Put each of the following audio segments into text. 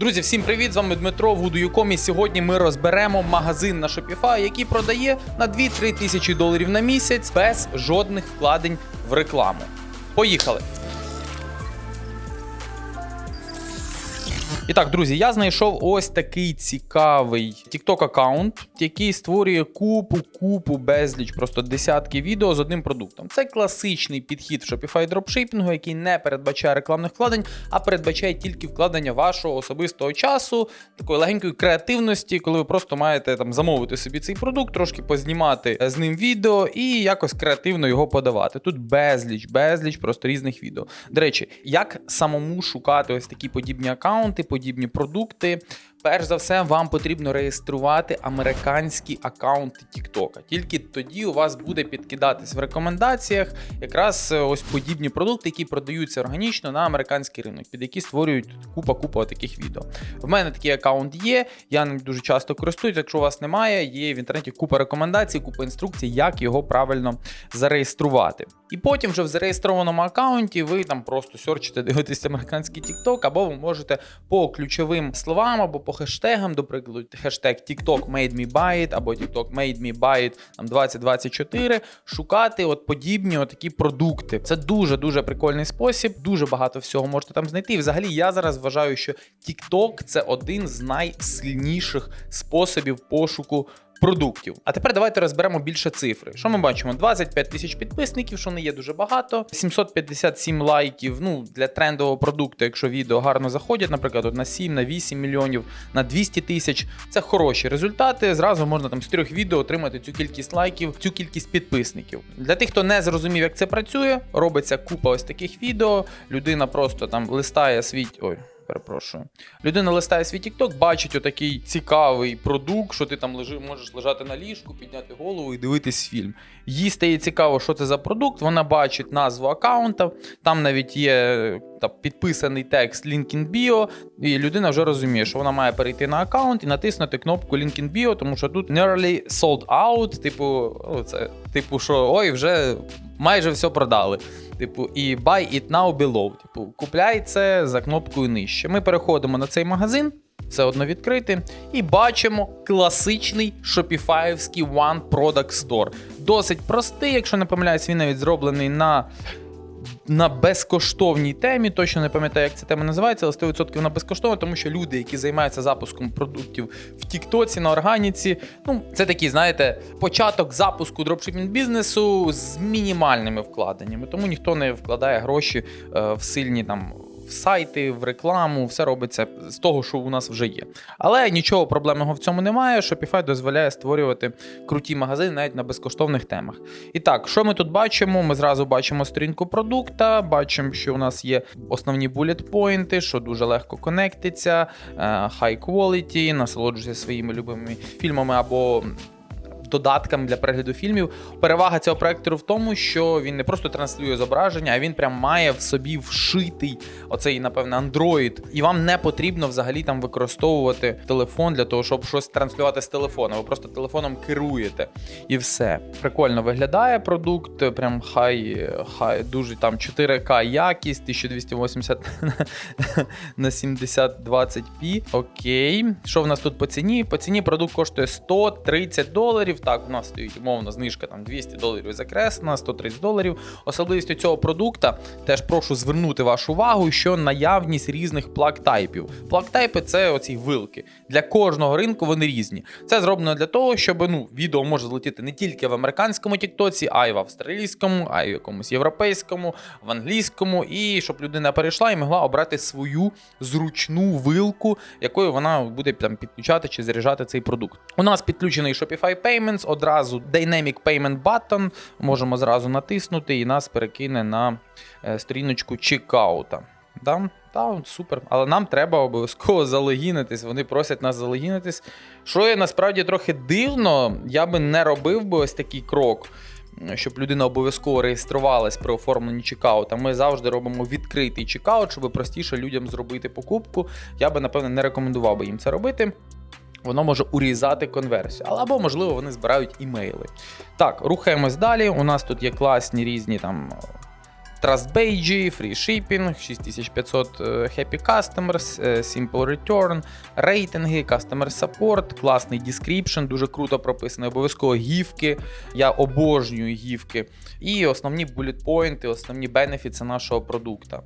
Друзі, всім привіт! З вами Дмитро в Гудуюком. І сьогодні ми розберемо магазин на Shopify, який продає на 2-3 тисячі доларів на місяць без жодних вкладень в рекламу. Поїхали! І так, друзі, я знайшов ось такий цікавий TikTok аккаунт, який створює купу, купу, безліч, просто десятки відео з одним продуктом. Це класичний підхід в Shopify дропшипінгу, який не передбачає рекламних вкладень, а передбачає тільки вкладення вашого особистого часу, такої легенької креативності, коли ви просто маєте там замовити собі цей продукт, трошки познімати з ним відео і якось креативно його подавати. Тут безліч, безліч просто різних відео. До речі, як самому шукати ось такі подібні аккаунти, подібні продукти. Перш за все, вам потрібно реєструвати американські аккаунти TikTok. Тільки тоді у вас буде підкидатись в рекомендаціях якраз е, ось подібні продукти, які продаються органічно на американський ринок, під які створюють купа-купа таких відео. В мене такий аккаунт є. Я ним дуже часто користуюсь. Якщо у вас немає, є в інтернеті купа рекомендацій, купа інструкцій, як його правильно зареєструвати. І потім вже в зареєстрованому аккаунті ви там просто серчите, дивитесь американський TikTok, або ви можете по ключовим словам або по хештегам, до прикладу, хештег TikTok made me buy it, або TikTok made me buy it там 2024, шукати от подібні такі продукти. Це дуже дуже прикольний спосіб. Дуже багато всього можете там знайти. І взагалі я зараз вважаю, що TikTok – це один з найсильніших способів пошуку продуктів. А тепер давайте розберемо більше цифри. Що ми бачимо? 25 тисяч підписників, що не є дуже багато. 757 лайків. Ну для трендового продукту, якщо відео гарно заходять, наприклад, от на 7, на 8 мільйонів, на 200 тисяч. Це хороші результати. Зразу можна там з трьох відео отримати цю кількість лайків, цю кількість підписників. Для тих, хто не зрозумів, як це працює, робиться купа ось таких відео. Людина просто там листає свій. Ой. Перепрошую. Людина листає свій TikTok, бачить отакий цікавий продукт, що ти там лежи, можеш лежати на ліжку, підняти голову і дивитись фільм. Їй стає цікаво, що це за продукт. Вона бачить назву аккаунта, там навіть є там, підписаний текст Link in Bio, і людина вже розуміє, що вона має перейти на аккаунт і натиснути кнопку Link in Bio, тому що тут nearly sold out, типу, це, типу, що ой, вже майже все продали. Типу, і buy it now below. Типу, купляй це за кнопкою нижче. Ми переходимо на цей магазин, все одно відкрити, і бачимо класичний шопіфаївський One Product Store. Досить простий, якщо не помиляюсь, він навіть зроблений на. На безкоштовній темі, точно не пам'ятаю, як ця тема називається, але 100% на безкоштовно, тому що люди, які займаються запуском продуктів в Тіктоці, на органіці, ну це такий, знаєте, початок запуску дропшипінг бізнесу з мінімальними вкладеннями. Тому ніхто не вкладає гроші е, в сильні там. В сайти, в рекламу, все робиться з того, що у нас вже є. Але нічого проблемного в цьому немає. Shopify дозволяє створювати круті магазини навіть на безкоштовних темах. І так, що ми тут бачимо? Ми зразу бачимо сторінку продукта, бачимо, що у нас є основні булет-поінти, що дуже легко конектиться, е, high quality, насолоджується своїми любими фільмами або додатками для перегляду фільмів. Перевага цього проектору в тому, що він не просто транслює зображення, а він прям має в собі вшитий оцей, напевне, Android. І вам не потрібно взагалі там використовувати телефон для того, щоб щось транслювати з телефона. Ви просто телефоном керуєте і все. Прикольно виглядає продукт, прям хай, хай дуже там 4К якість, 1280 на 7020p. Окей. Що в нас тут по ціні? По ціні продукт коштує 130 доларів. Так, у нас стоїть умовно знижка там 200 доларів закреслена, 130 доларів. Особливістю цього продукта теж прошу звернути вашу увагу, що наявність різних плаг-тайпів. Плаг-тайпи це оці вилки. Для кожного ринку вони різні. Це зроблено для того, щоб ну, відео може злетіти не тільки в американському тіктоці, а й в австралійському, а й в якомусь європейському, в англійському, і щоб людина перейшла і могла обрати свою зручну вилку, якою вона буде там підключати чи заряджати цей продукт. У нас підключений Shopify Payments, одразу Dynamic Payment Button, можемо зразу натиснути і нас перекине на е, сторіночку чекаута. Да? Та, супер. Але нам треба обов'язково залогінитись. Вони просять нас залогінитись. Що є насправді трохи дивно, я би не робив би ось такий крок. Щоб людина обов'язково реєструвалась при оформленні чекаута. Ми завжди робимо відкритий чекаут, щоб простіше людям зробити покупку. Я би, напевно, не рекомендував би їм це робити. Воно може урізати конверсію, або, можливо, вони збирають імейли. Так, рухаємось далі. У нас тут є класні різні там Free Shipping, 6500 е, Happy Customers, е, Simple Return, рейтинги, Customer Support, класний description, дуже круто прописаний, обов'язково гівки. Я обожнюю гівки. І основні булітпойнти, основні бенефіти нашого продукту.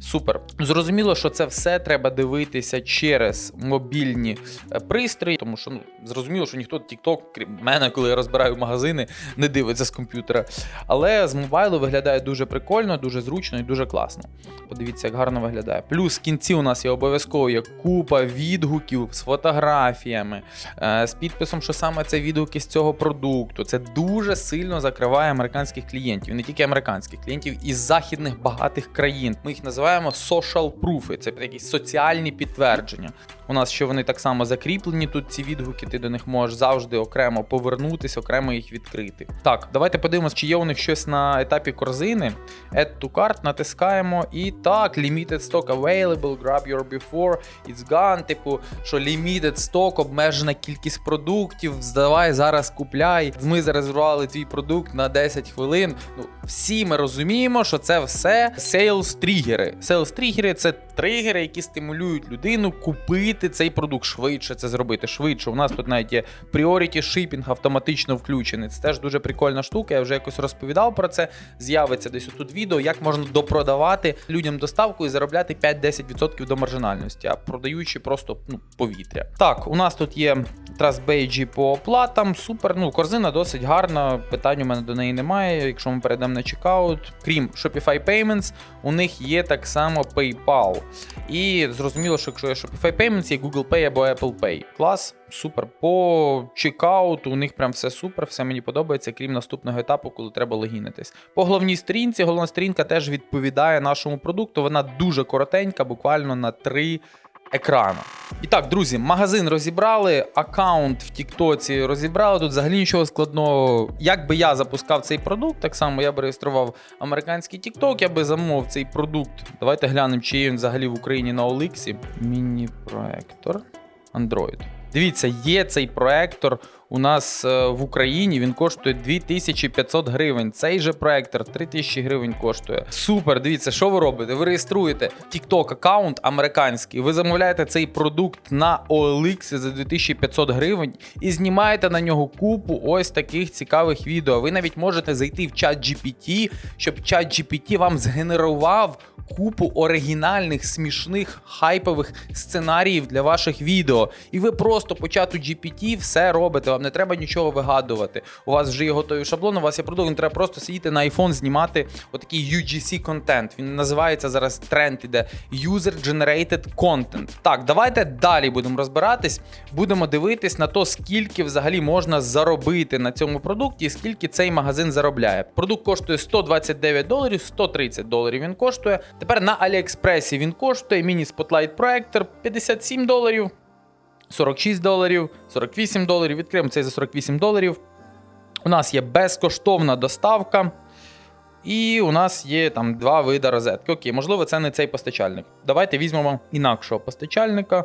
Супер. Зрозуміло, що це все треба дивитися через мобільні е, пристрої, тому що ну зрозуміло, що ніхто TikTok, крім мене, коли я розбираю магазини, не дивиться з комп'ютера. Але з мобайлу виглядає дуже прикольно, дуже зручно і дуже класно. Подивіться, як гарно виглядає. Плюс в кінці у нас є обов'язково є купа відгуків з фотографіями, е, з підписом, що саме це відгуки з цього продукту. Це дуже сильно закриває американських клієнтів, не тільки американських клієнтів із західних багатих країн. Ми їх називаємо social proof, це якісь соціальні підтвердження. У нас ще вони так само закріплені тут ці відгуки, ти до них можеш завжди окремо повернутися, окремо їх відкрити. Так, давайте подивимось, чи є у них щось на етапі корзини. Add to cart, натискаємо. І так, limited stock available, grab your before, it's gone. Типу, що limited stock, обмежена кількість продуктів. Здавай, зараз купляй. Ми зарезервували твій продукт на 10 хвилин. Ну, всі ми розуміємо, що це все sales тригери. Sales тригери це тригери, які стимулюють людину купити цей продукт швидше, це зробити швидше. У нас тут навіть є priority shipping автоматично включений. Це теж дуже прикольна штука. Я вже якось розповідав про це. З'явиться десь тут відео, як можна допродавати людям доставку і заробляти 5-10% до маржинальності, а продаючи просто ну, повітря. Так, у нас тут є TrustBayG по оплатам. Супер. Ну, корзина досить гарна. Питань у мене до неї немає. Якщо ми перейдемо на чекаут, крім Shopify Payments, у них є так само PayPal. І зрозуміло, що якщо є Shopify Payments, є Google Pay або Apple Pay. Клас, супер. По чекауту у них прям все супер, все мені подобається, крім наступного етапу, коли треба логінитись. По головній сторінці, головна сторінка теж відповідає нашому продукту. Вона дуже коротенька, буквально на 3 екрану. І так, друзі, магазин розібрали, аккаунт в Тіктоці розібрали. Тут взагалі нічого складного. Як би я запускав цей продукт, так само я б реєстрував американський Тікток, я би замовив цей продукт. Давайте глянемо, чи є він взагалі в Україні на Оликсі. Міні-проектор Android. Дивіться, є цей проектор у нас е, в Україні. Він коштує 2500 гривень. Цей же проектор 3000 гривень коштує. Супер, дивіться, що ви робите? Ви реєструєте TikTok аккаунт американський, ви замовляєте цей продукт на OLX за 2500 гривень і знімаєте на нього купу ось таких цікавих відео. Ви навіть можете зайти в чат GPT, щоб чат GPT вам згенерував купу оригінальних, смішних, хайпових сценаріїв для ваших відео. І ви просто по чату GPT все робите. Вам не треба нічого вигадувати. У вас вже є готові шаблони, у вас є продукт, треба просто сидіти на iPhone, знімати отакий UGC контент. Він називається зараз тренд іде User Generated Content. Так, давайте далі будемо розбиратись. Будемо дивитись на то, скільки взагалі можна заробити на цьому продукті, і скільки цей магазин заробляє. Продукт коштує 129 доларів, 130 доларів він коштує. Тепер на Аліекспресі він коштує міні-спотлайт проектор 57 доларів. 46 доларів, 48 доларів. Відкриємо цей за 48 доларів. У нас є безкоштовна доставка. І у нас є там два види розетки. Окей, можливо, це не цей постачальник. Давайте візьмемо інакшого постачальника.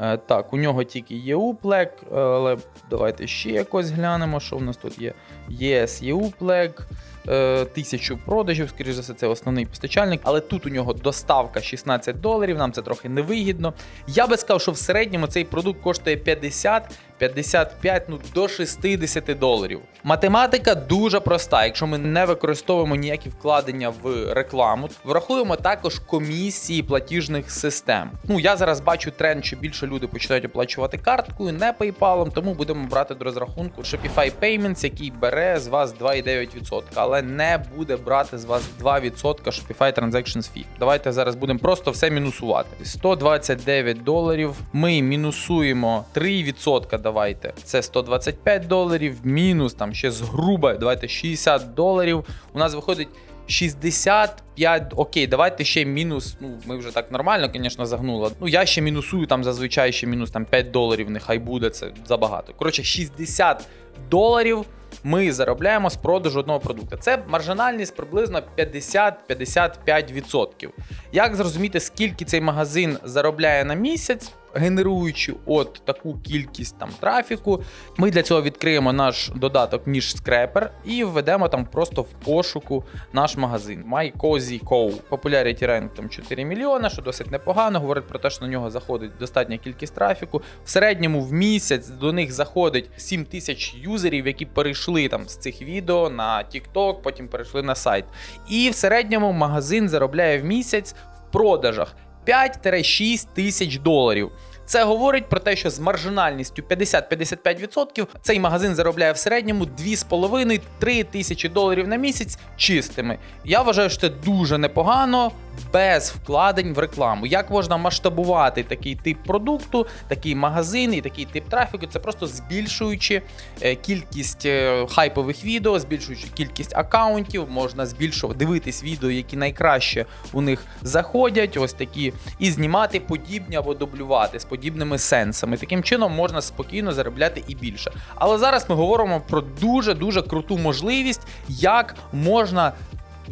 Е, так, у нього тільки є уплек, але давайте ще якось глянемо, що в нас тут є. ЄС є уплек. е, Тисячу продажів, скоріш за все, це основний постачальник, але тут у нього доставка 16 доларів, нам це трохи невигідно. Я би сказав, що в середньому цей продукт коштує 50, 55, ну до 60 доларів. Математика дуже проста. Якщо ми не використовуємо ніякі вкладення в рекламу, врахуємо також комісії платіжних систем. Ну я зараз бачу тренд, що більше люди починають оплачувати карткою, не PayPal, тому будемо брати до розрахунку Shopify Payments, який бере з вас 2,9%, але не буде брати з вас 2% Shopify Transactions Fee. Давайте зараз будемо просто все мінусувати. 129 доларів. Ми мінусуємо 3%. Давайте це 125 доларів, мінус там ще з груба, давайте 60 доларів. У нас виходить 65, окей, давайте ще мінус. Ну, ми вже так нормально, звісно, загнули. Ну, я ще мінусую там зазвичай ще мінус там 5 доларів, нехай буде це забагато. Коротше, 60 доларів ми заробляємо з продажу одного продукту. Це маржинальність приблизно 50-55%. Як зрозуміти, скільки цей магазин заробляє на місяць? генеруючи от таку кількість там трафіку, ми для цього відкриємо наш додаток ніж скрепер і введемо там просто в пошуку наш магазин MyCozy.co. Popularity rank там 4 мільйона, що досить непогано. Говорить про те, що на нього заходить достатня кількість трафіку. В середньому в місяць до них заходить 7 тисяч юзерів, які перейшли там з цих відео на TikTok, потім перейшли на сайт. І в середньому магазин заробляє в місяць продажах 5-6 тисяч доларів. Це говорить про те, що з маржинальністю 50-55% цей магазин заробляє в середньому 2,5-3 тисячі доларів на місяць чистими. Я вважаю, що це дуже непогано без вкладень в рекламу. Як можна масштабувати такий тип продукту, такий магазин і такий тип трафіку? Це просто збільшуючи е, кількість е, хайпових відео, збільшуючи кількість акаунтів, можна збільшувати дивитись відео, які найкраще у них заходять, ось такі, і знімати подібні або дублювати з подібними сенсами. Таким чином можна спокійно заробляти і більше. Але зараз ми говоримо про дуже дуже круту можливість, як можна.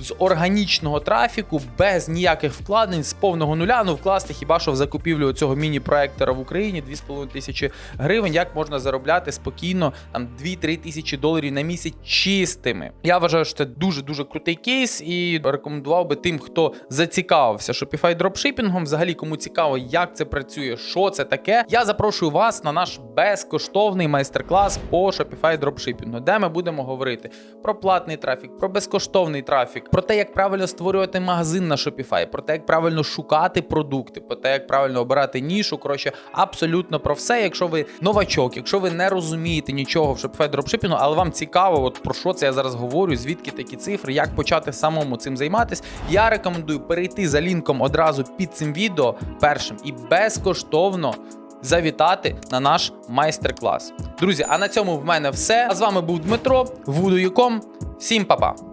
З органічного трафіку без ніяких вкладень з повного нуля ну вкласти хіба що в закупівлю цього міні-проектора в Україні 2,5 тисячі гривень. Як можна заробляти спокійно там 2-3 тисячі доларів на місяць чистими? Я вважаю, що це дуже дуже крутий кейс, і рекомендував би тим, хто зацікавився Shopify дропшипінгом. Взагалі, кому цікаво, як це працює, що це таке. Я запрошую вас на наш безкоштовний майстер-клас по Shopify дропшипінгу, де ми будемо говорити про платний трафік, про безкоштовний трафік, про те, як правильно створювати магазин на Shopify, про те, як правильно шукати продукти, про те, як правильно обирати нішу. Коротше, абсолютно про все. Якщо ви новачок, якщо ви не розумієте нічого в Shopify дропшипінгу, але вам цікаво, от про що це я зараз говорю, звідки такі цифри, як почати самому цим займатися. Я рекомендую перейти за лінком одразу під цим відео першим і безкоштовно. Завітати на наш майстер-клас. Друзі, а на цьому в мене все. А з вами був Дмитро, Voodoo.com. Всім па-па!